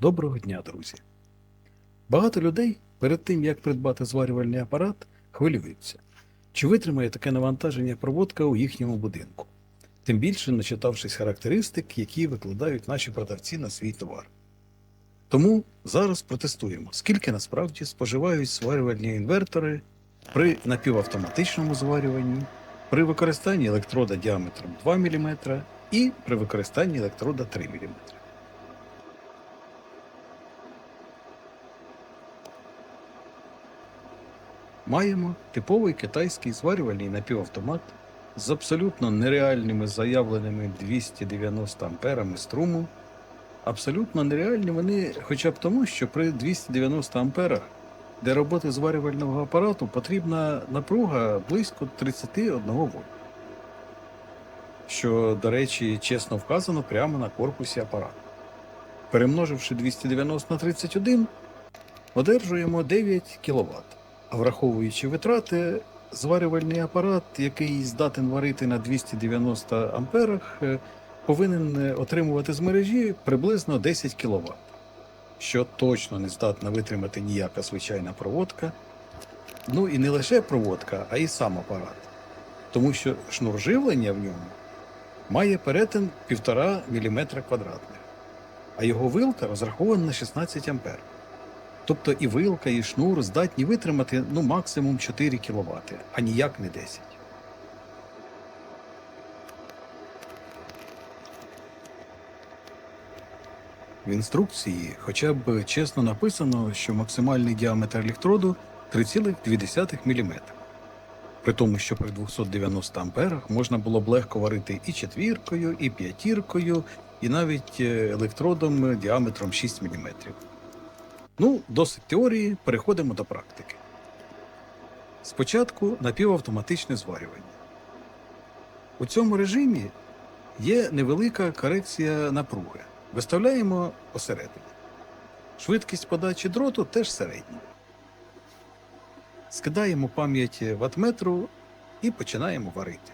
Доброго дня, друзі! Багато людей перед тим, як придбати зварювальний апарат, хвилюються, чи витримає таке навантаження проводка у їхньому будинку, тим більше начитавшись характеристик, які викладають наші продавці на свій товар. Тому зараз протестуємо, скільки насправді споживають зварювальні інвертори при напівавтоматичному зварюванні, при використанні електрода діаметром 2 мм і при використанні електрода 3 мм. Маємо типовий китайський зварювальний напівавтомат з абсолютно нереальними заявленими 290 амперами струму. Абсолютно нереальні вони хоча б тому, що при 290 амперах для роботи зварювального апарату потрібна напруга близько 31 вольт. Що, до речі, чесно вказано прямо на корпусі апарату. Перемноживши 290 на 31, одержуємо 9 кВт. Враховуючи витрати, зварювальний апарат, який здатен варити на 290 амперах, е, повинен е, отримувати з мережі приблизно 10 кВт, що точно не здатна витримати ніяка звичайна проводка. Ну і не лише проводка, а й сам апарат. Тому що шнур живлення в ньому має перетин 1,5 мм квадратних, а його вилка розрахована на 16 ампер. Тобто і вилка, і шнур здатні витримати ну, максимум 4 кВт, а ніяк не 10. В інструкції хоча б чесно написано, що максимальний діаметр електроду 3,2 мм. При тому, що при 290 амперах можна було б легко варити і четвіркою, і п'ятіркою, і навіть е, електродом діаметром 6 мм. Ну, досить теорії, переходимо до практики. Спочатку напівавтоматичне зварювання. У цьому режимі є невелика корекція напруги. Виставляємо посередині. Швидкість подачі дроту теж середня. Скидаємо пам'ять ватметру і починаємо варити.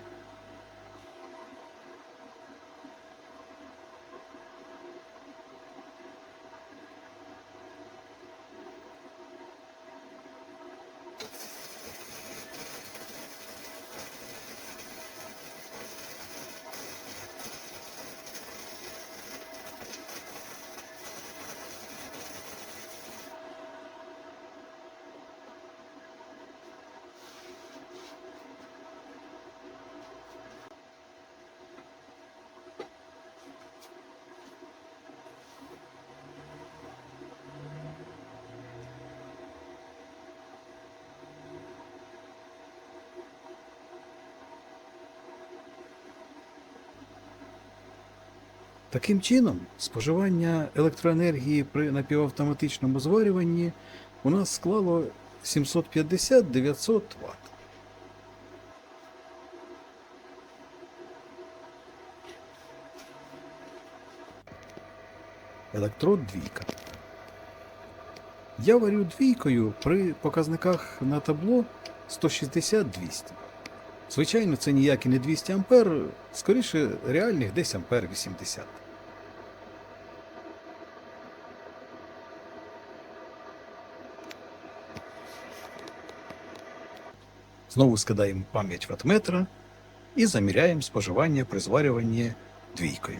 Таким чином, споживання електроенергії при напівавтоматичному зварюванні у нас склало 750-900 Вт. Електрод двійка. Я варю двійкою при показниках на табло 160-200. Звичайно, це ніякі не 200 ампер, скоріше реальних десь ампер 80. Знову скидаємо пам'ять ватметра і заміряємо споживання при зварюванні двійкою.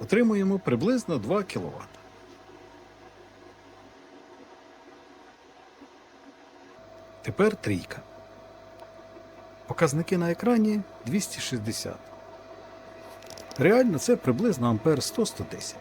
Отримуємо приблизно 2 кВт. Тепер трійка. Показники на екрані 260. Реально це приблизно ампер 100-110.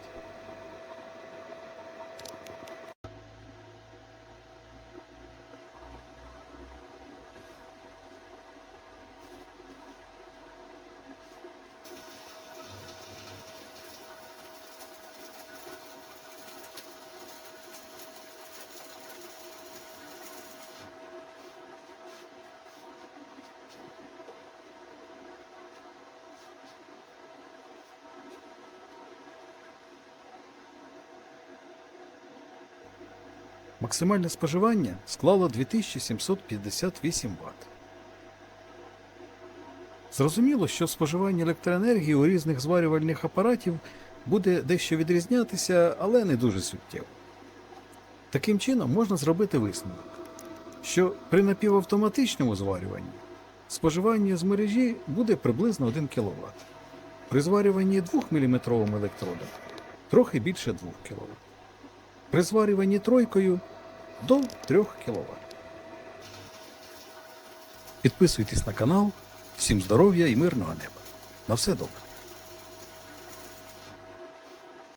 Максимальне споживання склало 2758 Вт. Зрозуміло, що споживання електроенергії у різних зварювальних апаратів буде дещо відрізнятися, але не дуже суттєво. Таким чином можна зробити висновок, що при напівавтоматичному зварюванні споживання з мережі буде приблизно 1 кВт. При зварюванні 2-мм електродом трохи більше 2 кВт. При зварюванні тройкою до 3 кВт. Підписуйтесь на канал. Всім здоров'я і мирного неба. На все добре.